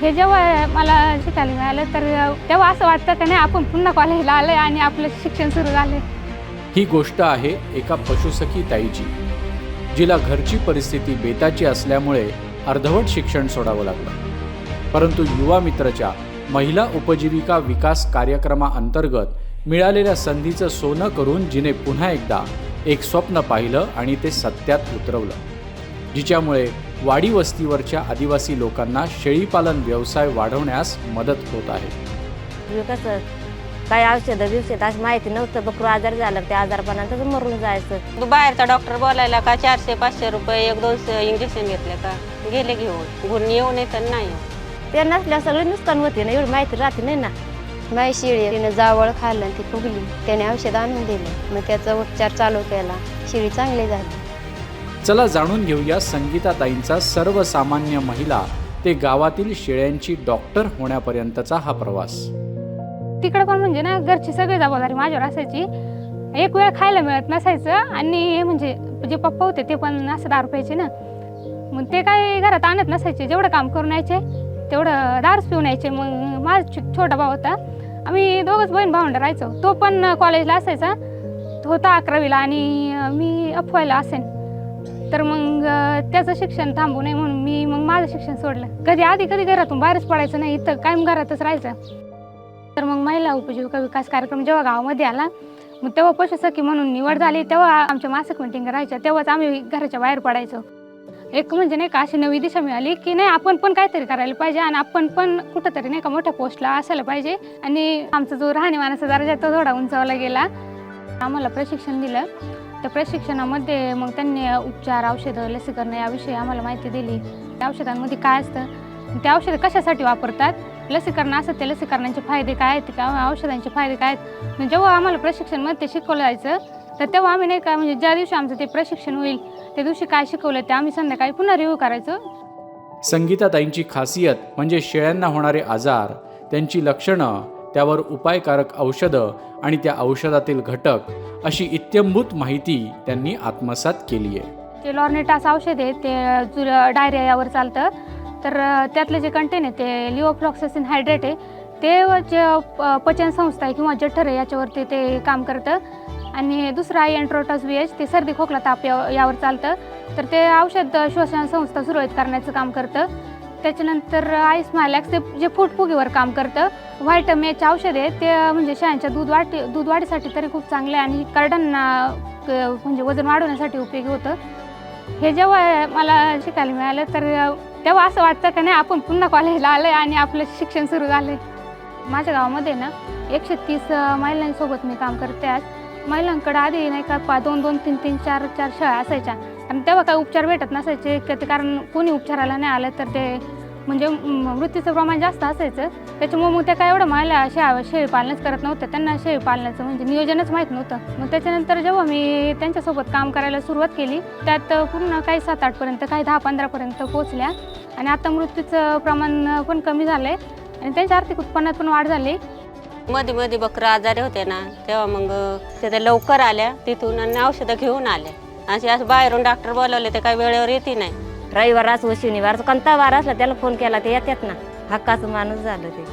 हे जेव्हा मला शिकायला मिळालं तर तेव्हा असं वाटतं का नाही आपण पुन्हा कॉलेजला आलं आणि आपलं शिक्षण सुरू झालं ही गोष्ट आहे एका पशुसखी ताईची जिला घरची परिस्थिती बेताची असल्यामुळे अर्धवट शिक्षण सोडावं लागलं. परंतु युवा मित्रच्या महिला उपजीविका विकास कार्यक्रमाअंतर्गत मिळालेल्या संधीचं सोनं करून जिने पुन्हा एकदा एक स्वप्न पाहिलं आणि ते सत्यात उतरवलं. जिच्यामुळे वाडी वस्तीवरच्या आदिवासी लोकांना शेळीपालन व्यवसाय वाढवण्यास मदत होत आहे. हे कसं काय औषधं बिवषध अशी माहिती नव्हतं. बकरू आजार झाला त्या आजारपणातच मरून जायचं. बाहेरचा डॉक्टर बोलायला का चारशे पाचशे रुपये एक दोन इंजेक्शन घेतले का? गेले घेऊन. घरून येऊ नये तर नाही. ते नसल्यावर सगळे नुकसान होते ना एवढी माहिती राहते नाही ना? माय शिळी तिनं जावळ खाल्लं आणि ती फुगली. त्याने औषध आणून दिलं. मग त्याचा उपचार चालू केला. शिळी चांगली झाली. चला जाणून घेऊया संगीताताईंचा सर्वसामान्य महिला. ते गावातील शेळ्यांची डॉक्टर होण्यापर्यंतचा हा प्रवास. तिकडे पण म्हणजे ना घरची सगळी जबाबदारी माझ्यावर असायची. एक वेळ खायला मिळत नसायचं आणि म्हणजे जे पप्पा होते ते पण असं दारू प्यायचे ना. मग ते काय घरात आणत नसायचे. जेवढं काम करून यायचे तेवढं दारूच पिऊन यायचे. मग माझा छोटा भाऊ होता. आम्ही दोघंच बहीण भावंड राहायचो. तो पण कॉलेजला असायचा. तो होता अकरावीला आणि मी अफवायला असेन. तर मग त्याचं शिक्षण थांबू नये म्हणून मी मग माझं शिक्षण सोडलं. कधी आधी कधी घरातून बाहेरच पडायचं नाही इथं कायम घरातच राहायचं. तर मग महिला उपजीविका विकास कार्यक्रम जेव्हा गावामध्ये आला मग तेव्हा पशुसखी म्हणून निवड झाली तेव्हा आमच्या मासिक मिटिंग राहायच्या तेव्हाच आम्ही घराच्या बाहेर पडायचो. एक म्हणजे नाही का अशी नवी दिशा मिळाली की नाही आपण पण काहीतरी करायला पाहिजे आणि आपण पण कुठंतरी नाही का मोठ्या पोस्टला असायला पाहिजे. आणि आमचा जो राहणीमानाचा दर्जा तो थोडा उंचावला गेला. आम्हाला प्रशिक्षण दिलं. त्या प्रशिक्षणामध्ये मग त्यांनी उपचार औषधं लसीकरण याविषयी आम्हाला माहिती दिली. त्या औषधांमध्ये काय असतं? त्या औषधं कशासाठी वापरतात? लसीकरण असं ते लसीकरणाचे फायदे काय आहेत? का औषधांचे फायदे काय आहेत? जेव्हा आम्हाला प्रशिक्षणमध्ये ते शिकवलं जायचं तर तेव्हा आम्ही नाही का म्हणजे ज्या दिवशी आमचं ते प्रशिक्षण होईल त्या दिवशी काय शिकवलं ते आम्ही संध्याकाळी पुन्हा रिव्ह्यू करायचं. संगीताताईंची खासियत म्हणजे शेळ्यांना होणारे आजार त्यांची लक्षणं त्यावर उपायकारक औषधं आणि त्या औषधातील घटक अशी इत्यंभूत माहिती त्यांनी आत्मसात केली आहे. ते लॉर्नेटास औषध आहे ते जुल डायरिया यावर चालतं. तर त्यातले जे कंटेन आहे ते लिओफ्लॉक्सेसिन हायड्रेट आहे. ते जे प- पचन संस्था आहे किंवा जठर आहे याच्यावरती ते काम करतं. आणि दुसरं आहे एन्ट्रोटॉस बी एच ते सर्दी खोकला ताप या यावर चालतं. तर ते औषध श्वसन संस्था सुरळीत करण्याचं काम करतं. त्याच्यानंतर आईस मॅलॅक्स ते जे फुटफुगीवर काम करतं व्हायटमेचे औषध आहे ते म्हणजे शेळ्यांच्या दूध वाटी दूध वाढीसाठी तरी खूप चांगलं आहे आणि करडांना क- म्हणजे वजन वाढवण्यासाठी उपयोगी होतं. हे जेव्हा मला शिकायला मिळालं तर तेव्हा असं वाटतं का नाही आपण पुन्हा कॉलेजला आलं आणि आपलं शिक्षण सुरू झालं माझ्या गावामध्ये ना एकशे तीस महिलांसोबत मी काम करते आज. महिलांकडं आधी नाही का पा दोन दोन तीन तीन चार चार शाळा असायच्या. आणि तेव्हा काही उपचार भेटत नसायचे क- ते कारण कोणी उपचाराला नाही आलं तर ते म्हणजे मृत्यूचं प्रमाण जास्त असायचं. त्याच्यामुळे मग त्या काय एवढं मला शेळा शेळी पालनच करत नव्हतं. त्यांना शेळी पालनाचं म्हणजे नियोजनच माहीत नव्हतं. मग त्याच्यानंतर जेव्हा मी त्यांच्यासोबत काम करायला सुरुवात केली त्यात पूर्ण काही सात आठपर्यंत काही दहा पंधरापर्यंत पोचल्या आणि आता मृत्यूचं प्रमाण पण कमी झालं आहे आणि त्यांच्या आर्थिक उत्पन्नात पण वाढ झाली. मध्ये मध्ये बकरं आजारी होते ना तेव्हा मग तिथे लवकर आल्या तिथून आणि औषधं घेऊन आल्या. असे असं बाहेरून डॉक्टर बोलावले ते काही वेळेवर येते नाही. रविवार असो शनिवार कोणता वार असला त्याला फोन केला ते येतात ना. हक्काचं माणूस झालं ते.